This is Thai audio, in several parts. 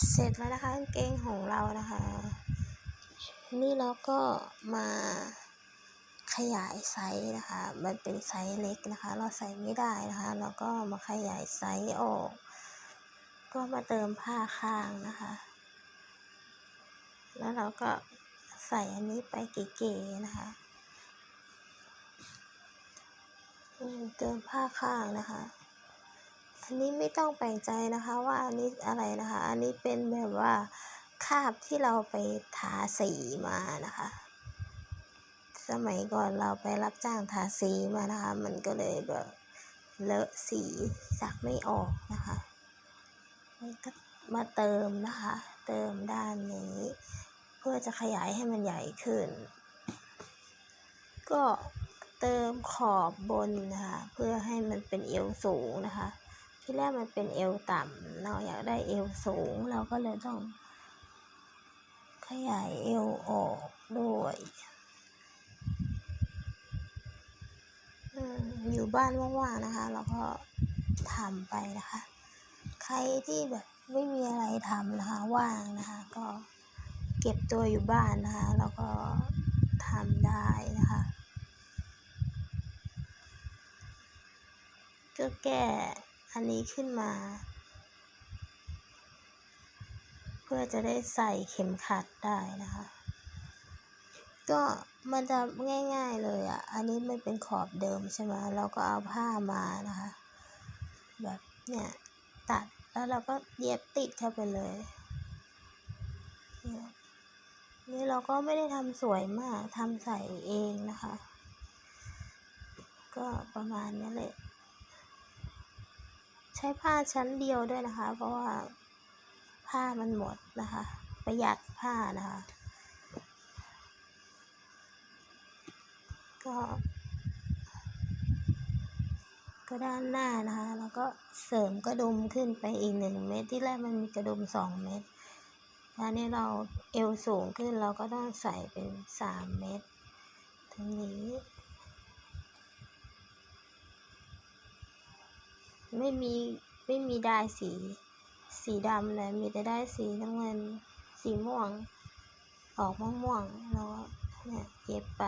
เสร็จแล้วนะคะกางเกงของเรานะคะ นี่เราก็มาขยายไซส์นะคะ มันเป็นไซส์เล็กนะคะ เราใส่ไม่ได้นะคะ เราก็มาขยายไซส์ออก ก็มาเติมผ้าข้างนะคะ แล้วเราก็ใส่อันนี้ไปเก๋ๆนะคะเติมผ้าข้างนะคะ อันนี้ไม่ต้องแปลกใจนะคะว่าอันนี้อะไรนะคะ อันนี้เป็นแบบว่าคราบที่เราไปทาสีมานะคะ สมัยก่อนเราไปรับจ้างทาสีมานะคะ มันก็เลยแบบเลอะสีซักไม่ออกนะคะนี่ก็มาเติมนะคะ เติมด้านนี้ เพื่อจะขยายให้มันใหญ่ขึ้น ก็เติมขอบบนนะคะ เพื่อให้มันเป็นเอวสูงนะคะ ที่แรกมันเป็นเอวต่ำเราอยากได้เอวสูง เราก็เลยต้อง ขยายเอวออกด้วยอยู่บ้านว่างๆนะคะ เราก็ทำไปนะคะ ใครที่แบบไม่มีอะไรทำนะคะ ว่างนะคะ ก็เก็บตัวอยู่บ้านนะคะ แล้วก็ทำได้นะคะก็แก้ อันนี้ขึ้นมา เพื่อจะได้ใส่เข็มขัดได้นะคะ ก็มันจะง่ายๆเลยอะ อันนี้มันเป็นขอบเดิมใช่ไหมเราก็เอาผ้ามานะคะ แบบเนี่ยตัดแล้วเราก็เย็บติดเข้าไปเลยเนี่ยนี่เราก็ไม่ได้ทำสวยมากทำใส่เองนะคะ ก็ประมาณนี้แหละ ใช้ผ้าชั้นเดียวด้วยนะคะ เพราะว่าผ้ามันหมดนะคะ ประหยัดผ้านะคะ ก็ก็ด้านหน้านะคะแล้วก็เสริมกระดุมขึ้นไปอีกหนึ่งเม็ดที่แรกมันมีกระดุมสองเม็ดแล้วนี่เราเอวสูงขึ้นเราก็ต้องใส่เป็นสามเม็ดตรงนี้ ไม่มีไม่มีได้สี สีดำเลยมีแต่ได้สีน้ำเงิน สีม่วง ออกม่วงม่วงๆแล้วเนี่ยเย็บไป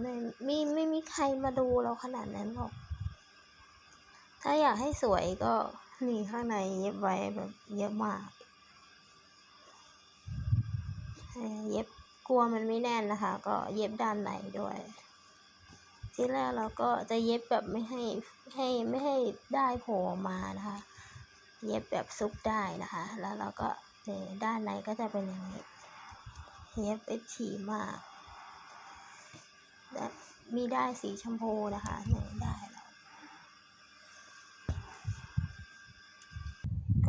ไม่ไม่ไม่มีใครมาดูเราขนาดนั้นหรอก ถ้าอยากให้สวยก็นี่ข้างในเย็บไว้แบบเยอะมากเอ่อเย็บกลัวมันไม่แน่นนะคะ ก็เย็บด้านในด้วย ที่แรกเราก็จะเย็บแบบไม่ให้ให้ไม่ให้ได้โผล่ออกมานะคะ เย็บแบบซุกได้นะคะ แล้วเราก็เนี่ยด้านในก็จะเป็นอย่างนี้ เย็บเป็นถี่มากและมีได้สีชมพูนะคะหนึ่งได้แล้ว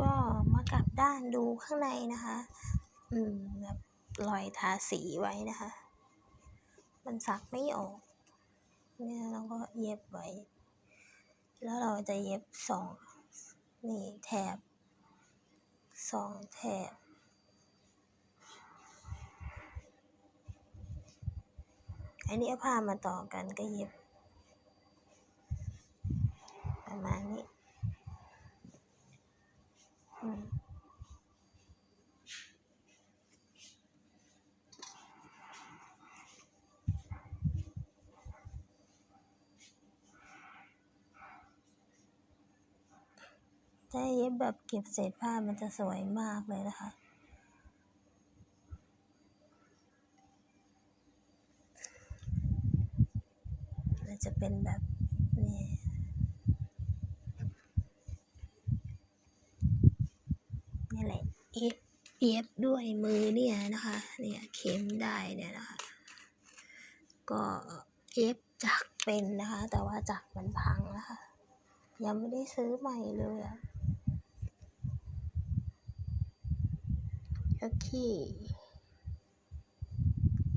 ก็มากลับด้านดูข้างในนะคะ อืมแบบรอยทาสีไว้นะคะ มันซักไม่ออก นี่ยเราก็เย็บไว้ แล้วเราจะเย็บสองนี่แถบสองแถบอันนี้ผ้ามาต่อกันก็เย็บ ประมาณนี้ อืม ถ้าเย็บแบบเก็บเศษผ้ามันจะสวยมากเลยนะคะ มันจะเป็นแบบนี่นี่แหละเย็บเย็บด้วยมือเนี่ยนะคะ เนี่ยเข็มได้เนี่ยนะคะ ก็เย็บจักรเป็นนะคะ แต่ว่าจักรมันพังนะคะ ยังไม่ได้ซื้อใหม่เลยอะ โอเค